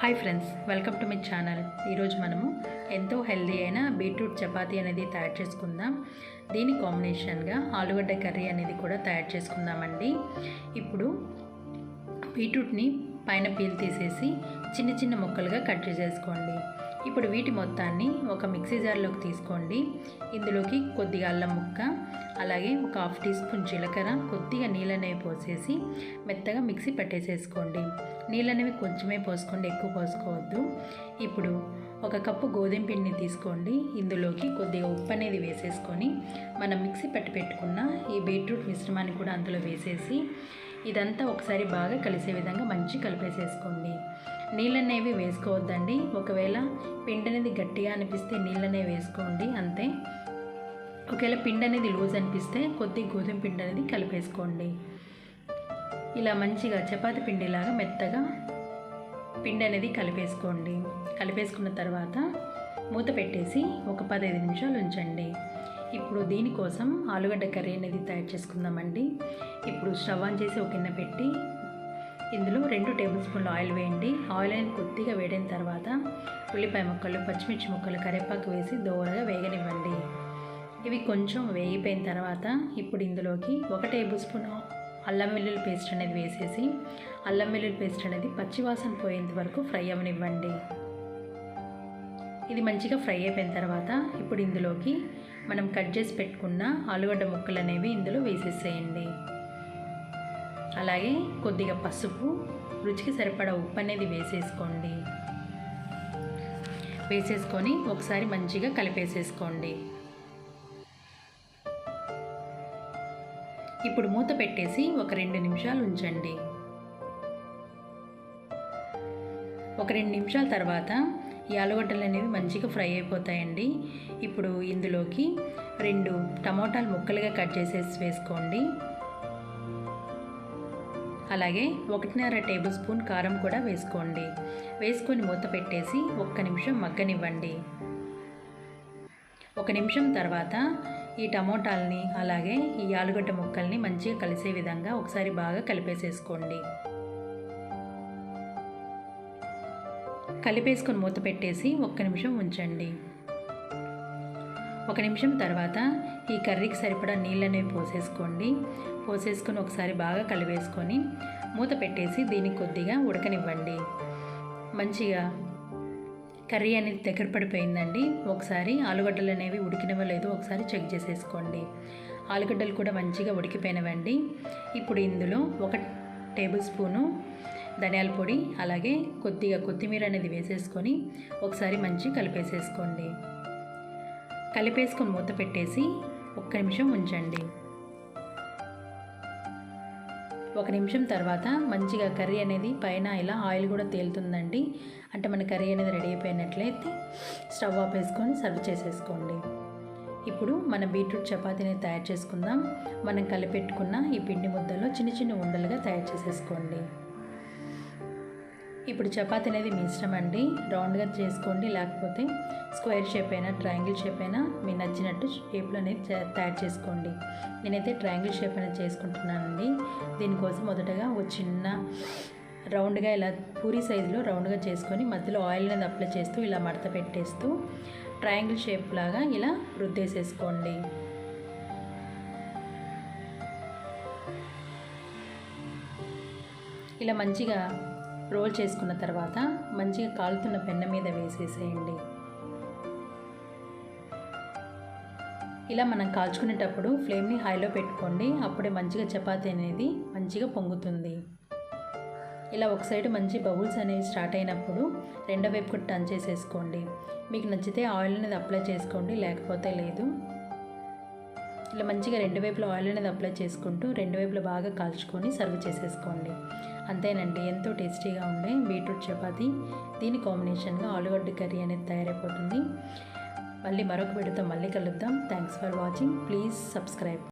Hi friends welcome to my channel. ఈరోజు మనము ఎంతో హెల్దీ అయిన బీట్రూట్ చపాతీ అనేది తయారు చేసుకుందాం. దీని కాంబినేషన్గా ఆలుగడ్డ కర్రీ అనేది కూడా తయారు చేసుకుందామండి. ఇప్పుడు బీట్రూట్ని పైన పీల్ తీసేసి చిన్న చిన్న ముక్కలుగా కట్ చేసేసుకోండి. ఇప్పుడు వీటి మొత్తాన్ని ఒక మిక్సీ జార్లోకి తీసుకోండి. ఇందులోకి కొద్దిగా అల్లం ముక్క అలాగే ఒక హాఫ్ టీ స్పూన్ జీలకర్ర కొద్దిగా నీళ్ళనేవి పోసేసి మెత్తగా మిక్సీ పట్టేసేసుకోండి. నీళ్ళనేవి కొంచెమే పోసుకోండి ఎక్కువ పోసుకోవద్దు. ఇప్పుడు ఒక కప్పు గోధుమ పిండిని తీసుకోండి. ఇందులోకి కొద్దిగా ఉప్పు అనేది వేసేసుకొని మనం మిక్సీ పట్టి పెట్టుకున్న ఈ బీట్రూట్ మిశ్రమాన్ని కూడా అందులో వేసేసి ఇదంతా ఒకసారి బాగా కలిసే విధంగా మంచి కలిపేసేసుకోండి. నీళ్ళనేవి వేసుకోవద్దండి. ఒకవేళ పిండి అనేది గట్టిగా అనిపిస్తే నీళ్ళనే వేసుకోండి. అంతే. ఒకవేళ పిండి అనేది లూజ్ అనిపిస్తే కొద్ది గోధుమ పిండి అనేది కలిపేసుకోండి. ఇలా మంచిగా చపాతి పిండిలాగా మెత్తగా పిండి అనేది కలిపేసుకోండి. కలిపేసుకున్న తర్వాత మూత పెట్టేసి ఒక పదహైదు నిమిషాలు ఉంచండి. ఇప్పుడు దీనికోసం ఆలుగడ్డ కర్రీ అనేది తయారు చేసుకుందామండి. ఇప్పుడు స్టవ్ ఆన్ చేసి ఒక గిన్నె పెట్టి ఇందులో రెండు టేబుల్ స్పూన్లు ఆయిల్ వేయండి. ఆయిల్ అనేది కొద్దిగా వేడిన తర్వాత ఉల్లిపాయ ముక్కలు పచ్చిమిర్చి ముక్కలు కరివేపాకు వేసి దోరగా వేగనివ్వండి. ఇవి కొంచెం వేగిపోయిన తర్వాత ఇప్పుడు ఇందులోకి ఒక టేబుల్ స్పూన్ అల్లం వెల్లుల్లి పేస్ట్ అనేది వేసేసి అల్లం వెల్లుల్లి పేస్ట్ అనేది పచ్చివాసన పోయేంత వరకు ఫ్రై అవ్వనివ్వండి. ఇది మంచిగా ఫ్రై అయిపోయిన తర్వాత ఇప్పుడు ఇందులోకి మనం కట్ చేసి పెట్టుకున్న ఆలుగడ్డ ముక్కలు అనేవి ఇందులో వేసేసేయండి. అలాగే కొద్దిగా పసుపు రుచికి సరిపడా ఉప్పు అనేది వేసేసుకోండి. వేసేసుకొని ఒకసారి మంచిగా కలిపేసేసుకోండి. ఇప్పుడు మూత పెట్టేసి ఒక రెండు నిమిషాలు ఉంచండి. ఒక రెండు నిమిషాల తర్వాత ఈ ఆలుగడ్డలు అనేవి మంచిగా ఫ్రై అయిపోతాయండి. ఇప్పుడు ఇందులోకి రెండు టమోటాలు ముక్కలుగా కట్ చేసేసి వేసుకోండి. అలాగే ఒకటిన్నర టేబుల్ స్పూన్ కారం కూడా వేసుకోండి. వేసుకొని మూత పెట్టేసి ఒక్క నిమిషం మగ్గనివ్వండి. ఒక నిమిషం తర్వాత ఈ టమోటాలని అలాగే ఈ ఆలుగడ్డ ముక్కల్ని మంచిగా కలిసే విధంగా ఒకసారి బాగా కలిపేసేసుకోండి. కలిపేసుకొని మూత పెట్టేసి ఒక్క నిమిషం ఉంచండి. ఒక నిమిషం తర్వాత ఈ కర్రీకి సరిపడా నీళ్ళనేవి పోసేసుకోండి. పోసేసుకొని ఒకసారి బాగా కలిపేసుకొని మూత పెట్టేసి దీన్ని కొద్దిగా ఉడకనివ్వండి. మంచిగా కర్రీ అనేది దగ్గర పడిపోయిందండి. ఒకసారి ఆలుగడ్డలు అనేవి ఉడికినవో లేదో ఒకసారి చెక్ చేసేసుకోండి. ఆలుగడ్డలు కూడా మంచిగా ఉడికిపోయినవండి. ఇప్పుడు ఇందులో ఒక టేబుల్ స్పూను ధనియాల పొడి అలాగే కొద్దిగా కొత్తిమీర అనేది వేసేసుకొని ఒకసారి మంచి కలిపేసేసుకోండి. కలిపేసుకొని మూత పెట్టేసి ఒక్క నిమిషం ఉంచండి. ఒక నిమిషం తర్వాత మంచిగా కర్రీ అనేది పైన ఇలా ఆయిల్ కూడా తేలుతుందండి. అంటే మన కర్రీ అనేది రెడీ అయిపోయినట్లయితే స్టవ్ ఆఫ్ వేసుకొని సర్వ్ చేసేసుకోండి. ఇప్పుడు మన బీట్రూట్ చపాతీని తయారు చేసుకుందాం. మనం కలిపెట్టుకున్న ఈ పిండి ముద్దలో చిన్న చిన్న ఉండలుగా తయారు చేసేసుకోండి. ఇప్పుడు చపాతీ అనేది మీ ఇష్టం అండి. రౌండ్గా చేసుకోండి. లేకపోతే స్క్వేర్ షేప్ అయినా ట్రయాంగిల్ షేప్ అయినా మీ నచ్చినట్టు షేప్లో అనేది తయారు చేసుకోండి. నేనైతే ట్రయాంగిల్ షేప్ అనేది చేసుకుంటున్నానండి. దీనికోసం మొదటగా ఒక చిన్న రౌండ్గా ఇలా పూరి సైజులో రౌండ్గా చేసుకొని మధ్యలో ఆయిల్ అనేది అప్లై చేస్తూ ఇలా మడత పెట్టేస్తూ ట్రయాంగిల్ షేప్ లాగా ఇలా రుద్దేసేసుకోండి. ఇలా మంచిగా రోల్ చేసుకున్న తర్వాత మంచిగా కాలుతున్న పెన్న మీద వేసేసేయండి. ఇలా మనం కాల్చుకునేటప్పుడు ఫ్లేమ్ని హైలో పెట్టుకోండి. అప్పుడే మంచిగా చపాతీ అనేది మంచిగా పొంగుతుంది. ఇలా ఒక సైడ్ మంచి బబుల్స్ అనేవి స్టార్ట్ అయినప్పుడు రెండో వైపు కూడా టర్న్ చేసేసుకోండి. మీకు నచ్చితే ఆయిల్ అనేది అప్లై చేసుకోండి లేకపోతే లేదు. ఇలా మంచిగా రెండు వైపులో ఆయిల్ అనేది అప్లై చేసుకుంటూ రెండు వైపులో బాగా కాల్చుకొని సర్వ్ చేసేసుకోండి. అంతేనండి ఎంతో టేస్టీగా ఉండే బీట్రూట్ చపాతి. దీని కాంబినేషన్గా ఆలుగడ్డ కర్రీ అనేది తయారైపోతుంది. మళ్ళీ మరొక వీడియోతో మళ్ళీ కలుద్దాం. Thanks for watching. Please subscribe.